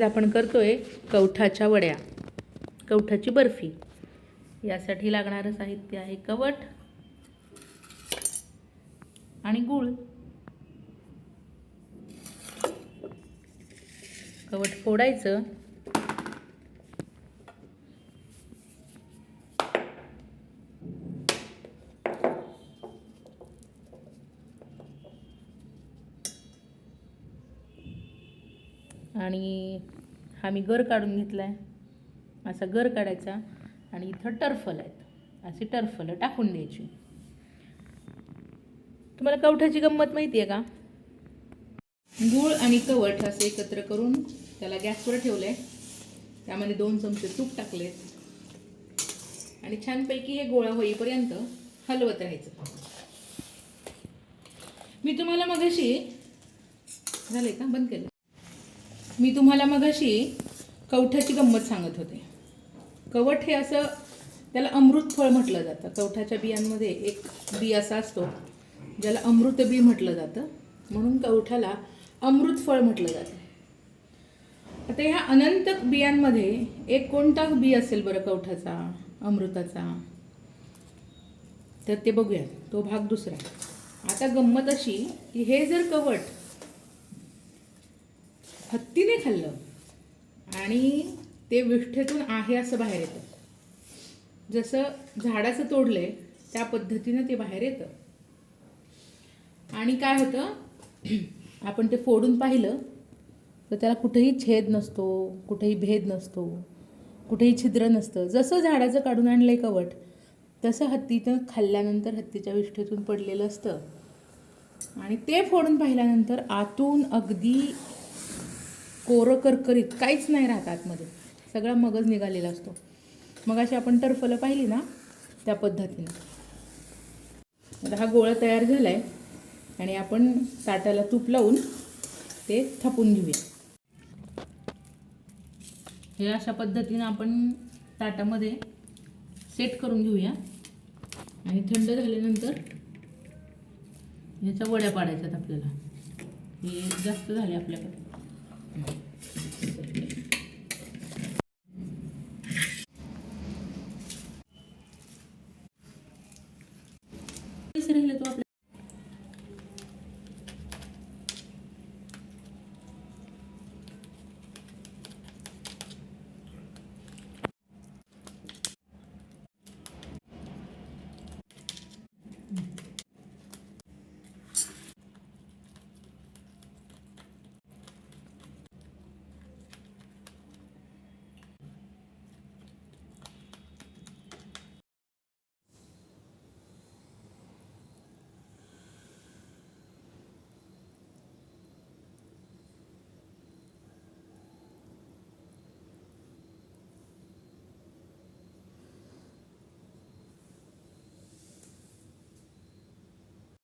आज आपण करतो आहे कवठाच्या वड्या. कवठाची बर्फी. यासाठी लागणारं साहित्य आहे कवट आणि गूळ. कवट फोडायचं. आणि हा मी गर काढून घेतला आहे असा गर काढायचा आणि इथं टर्फल आहेत. अशी टर्फलं टाकून द्यायची. तुम्हाला कवठाची गंमत माहिती आहे का? गूळ आणि कवठ असं एकत्र करून त्याला गॅसवर ठेवलं आहे त्यामध्ये दोन चमचे तूप टाकलेत. आणि छानपैकी हे गोळा होईपर्यंत हलवत राहायचं. मी तुम्हाला मगाशी झालंय का? बंद केलं. मी तुम्हाला मगाशी कवठाची गंमत सांगत होते. कवठ हे असं त्याला अमृत फळ म्हटलं जातं. कवठाच्या बियांमध्ये एक बी असा असतो ज्याला अमृत बी म्हटलं जातं. म्हणून कवठाला अमृत फळ म्हटलं जातं. आता ह्या अनंत बियांमध्ये एक कोणता बी असेल बरं कवठाचा अमृताचा? तर ते बघूया. तो भाग दुसरा. आता गंमत अशी की हे जर कवट खाल्लं. आणि ते विष्ठेतून आहे असं बाहेर येतं. जसं झाडाचं तोडलंय त्या पद्धतीनं ते बाहेर येतं. आणि काय होतं? आपण ते फोडून पाहिलं तर त्याला कुठेही छेद नसतो कुठेही भेद नसतो कुठेही छिद्र नसतं. जसं झाडाचं काढून आणलंय कवट तसं हत्तीनं खाल्ल्यानंतर हत्तीच्या विष्ठेतून पडलेलं असतं. आणि ते फोडून पाहिल्यानंतर आतून अगदी कोरं करकरीत काहीच नाही राहत आतमध्ये. सगळा मगज निघालेला असतो. मग अशी आपण टरफलं पाहिली ना त्या पद्धतीनं. आता हा गोळा तयार झाला आहे आणि आपण ताटाला तूप लावून ते थापून घेऊया. हे अशा पद्धतीनं आपण ताटामध्ये सेट करून घेऊया. आणि थंड झाल्यानंतर ह्याच्या वड्या पाडायच्यात आपल्याला. हे जास्त झाले आपल्याकडे. ¿Qué será